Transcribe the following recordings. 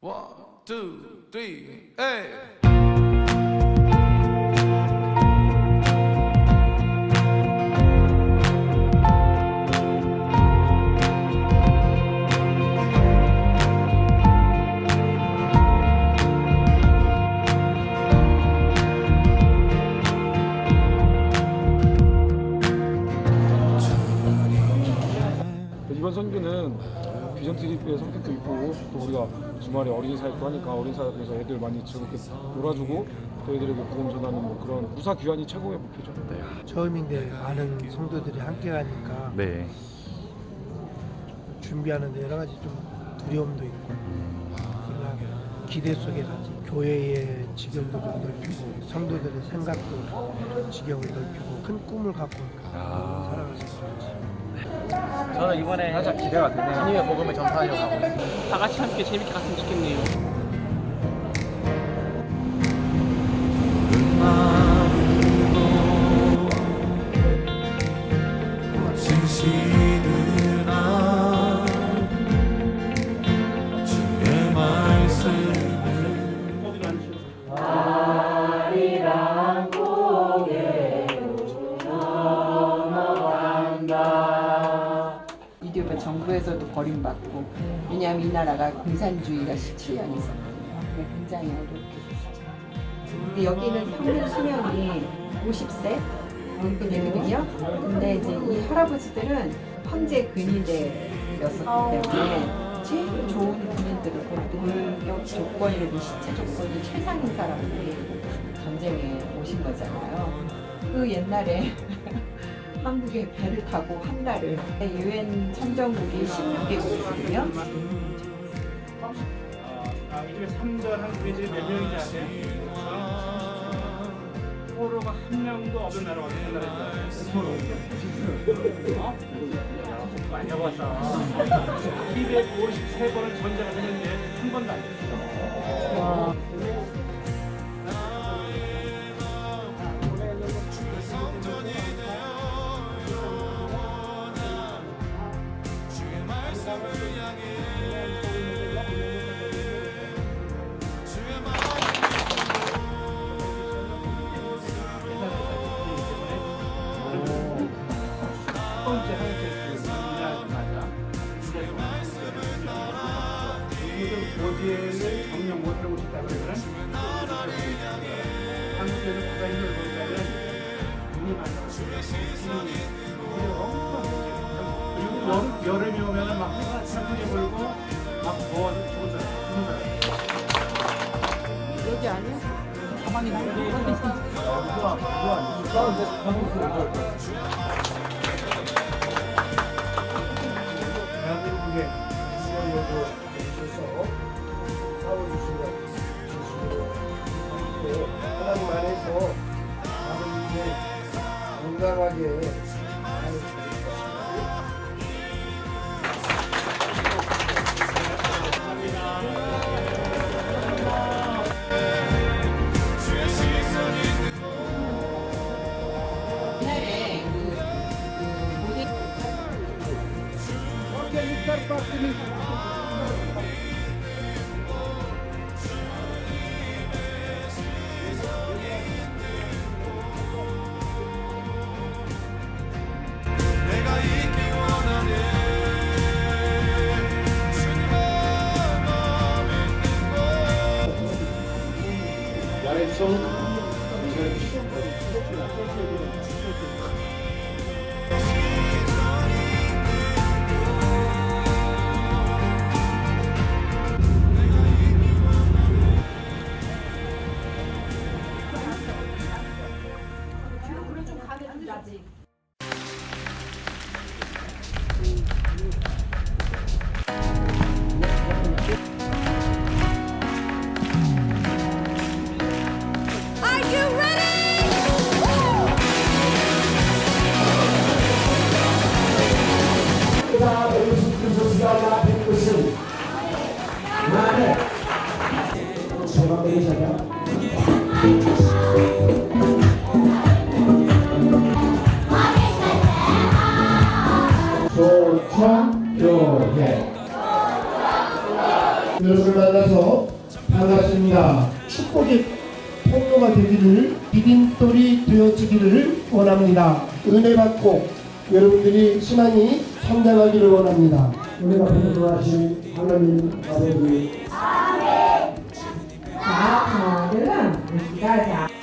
One, two, three, hey. 이번 선교는 비전 트립의 성격도 있고 또 우리가 주말에 어린이 사역도 하니까 어린이 사역에서 애들 많이 즐겁게 놀아주고 또 애들에게 복음 전하는 뭐 그런 부사 귀환이 최고의 목표죠. 처음인데 많은 성도들이 함께 가니까 네. 준비하는데 여러 가지 좀 두려움도 있고 그러나 기대 속에 가지 교회의 지경도 좀 넓히고 성도들의 생각도 지경을 넓히고 큰 꿈을 갖고 아. 살아갈 수 있을지 저는 이번에 살짝 기대가 되네요. 주님의 복음을 전파하려고 하고 있습니다. 다 같이 함께 재밌게 갔으면 좋겠네요. 이디오가 정부에서도 버림받고 왜냐하면 이 나라가 공산주의가 17년 있었거든요. 그게 굉장히 어렵게 됐어요. 근데 여기는 평균 수명이 50세 이렇게 되거든요. 근데 이제 이 할아버지들은 황제 근위대였었기 때문에 제일 좋은 군인들을 그 놀격 조건이라든 신체 조건이 최상인 사람들이 전쟁에 오신 거잖아요. 그 옛날에 한국에 배를 타고 한 달을 유엔 참전국이 16개국이거든요. 아, 이집에 3전 한국에 이제 몇 명이지 아세요? 포로가 한 명도 없는 나라가 어떤 나라인지 아세요? 어? 많이 해봤다. 253번은 전쟁을 했는데 한 번도 안 됐어. 고지를 정령 못하고 싶다 그러면 한국에서 가장 힘을 볼 때는 눈이 많아. 그리고 여- 여름이 오면은 막 해가 찬풍이 불고 막 더워서 죽었잖아. 여기 아니야? 가방에 넣는 대한민국에 지원력을 주셔서 싸워주시고 주시고 하나님 안에서 나는 이제 건강하게 잘 지낼 것입니다. 옛날 축복의 통로가 되기를 디딤돌이 되어지기를 원합니다. 은혜 받고 여러분들이 신앙이 성장하기를 원합니다. 은혜 받고 도와주신 하나님 아버지 자, 하나들은 시작하자.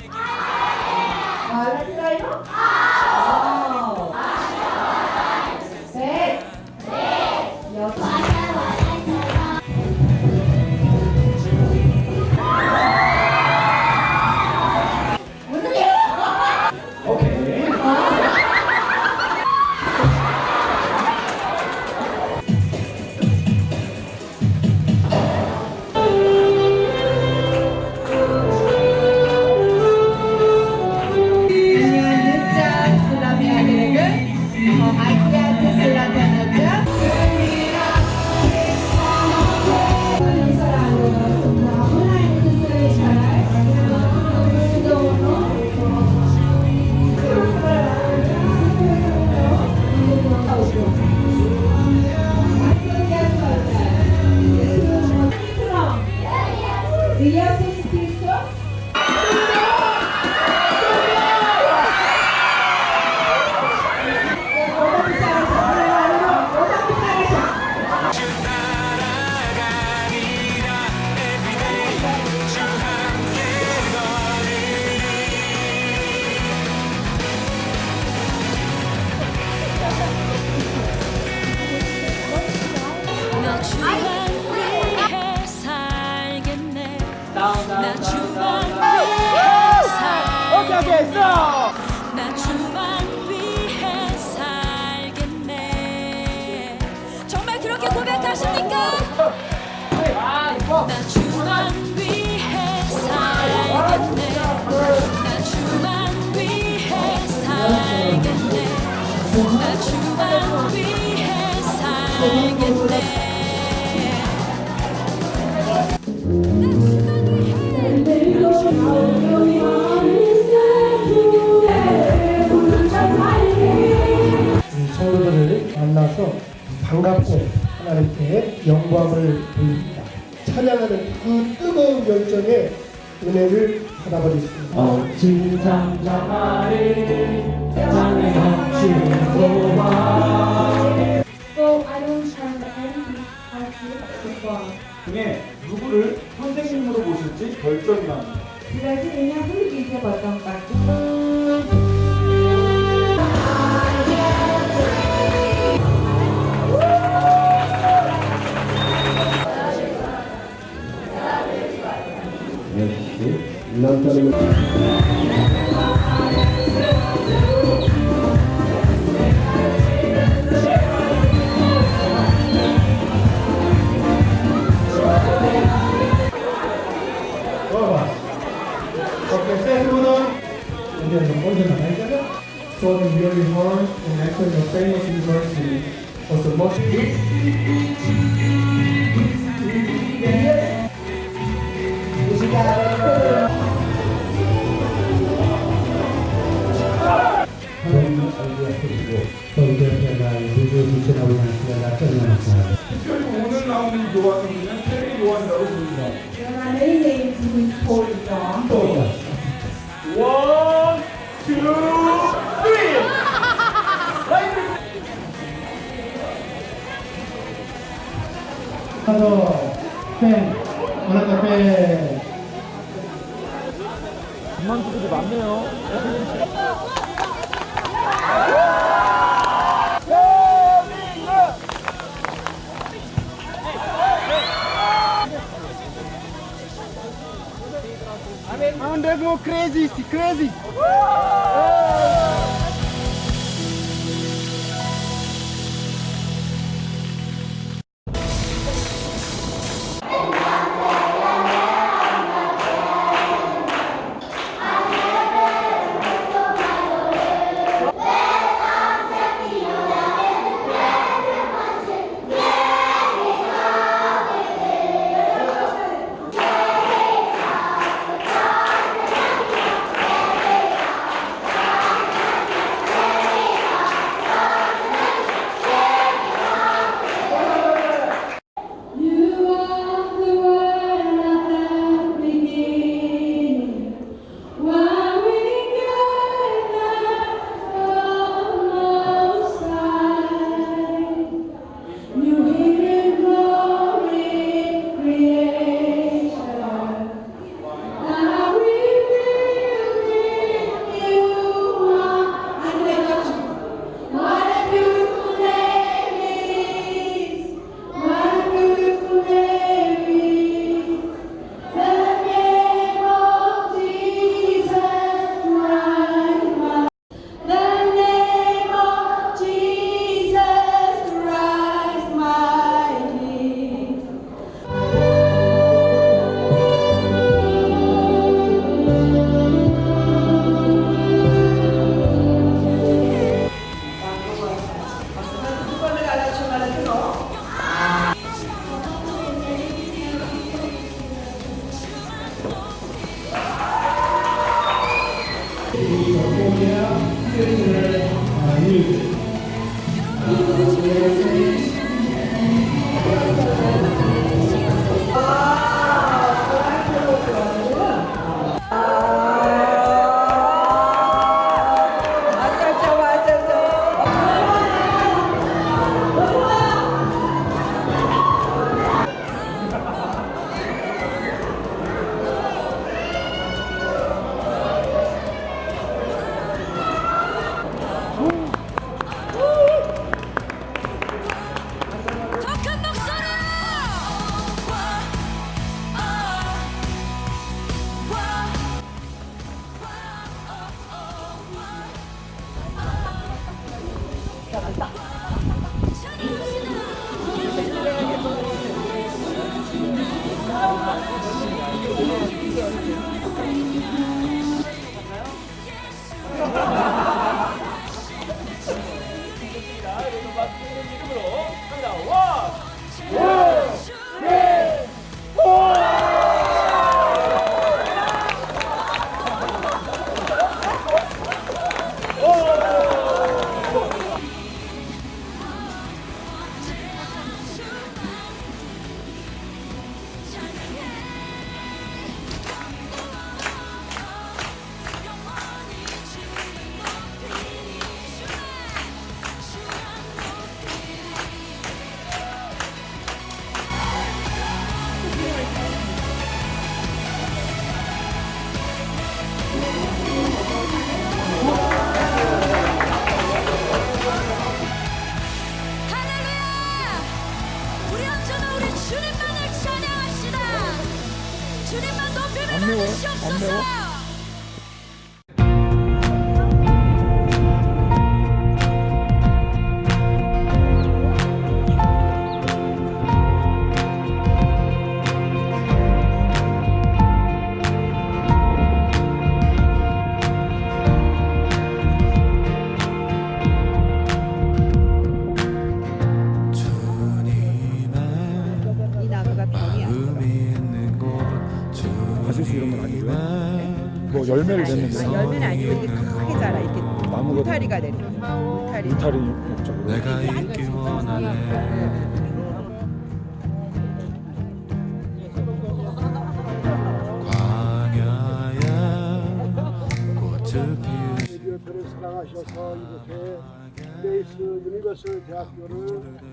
반갑고 하나님께 영광을 돌립니다. 찬양하는 그 뜨거운 열정에 은혜를 받아버리겠습니다. 중에 누구를 선생님으로 모실지 결정이 납니다. Love Okay, second one on. And then the the and Famous University was the most. 오늘 나오는 요한은 세례 요한이라고 부릅니다. many names we told go crazy, crazy! 더 열매를 맺는 거. 열매는 아니고 이게 크게 자라 이렇게 나무가 울타리가 되는. 울타리. 울타리 목적으로. 내가 있기 원하네 광야에 꽃을 피우시 별을 사랑하셔서 이렇게 레이스 유니버설 대학교를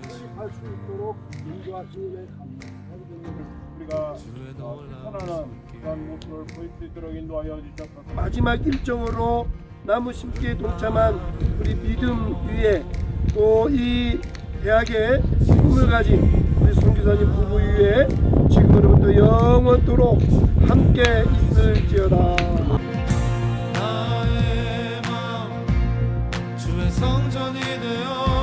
수립할 수 있도록 인도하시니 왜 감사드립니다. 우리가 편안한 그러한 모습을 보일 수 있도록 인도하여 주셨소서. 마지막 일정으로 나무 심기에 동참한 우리 믿음 위에 또 이 대학의 꿈을 가진 우리 송기사님 부부 위에 지금으로부터 영원토록 함께 있을지어다. 나의 마음 주의 성전이 되어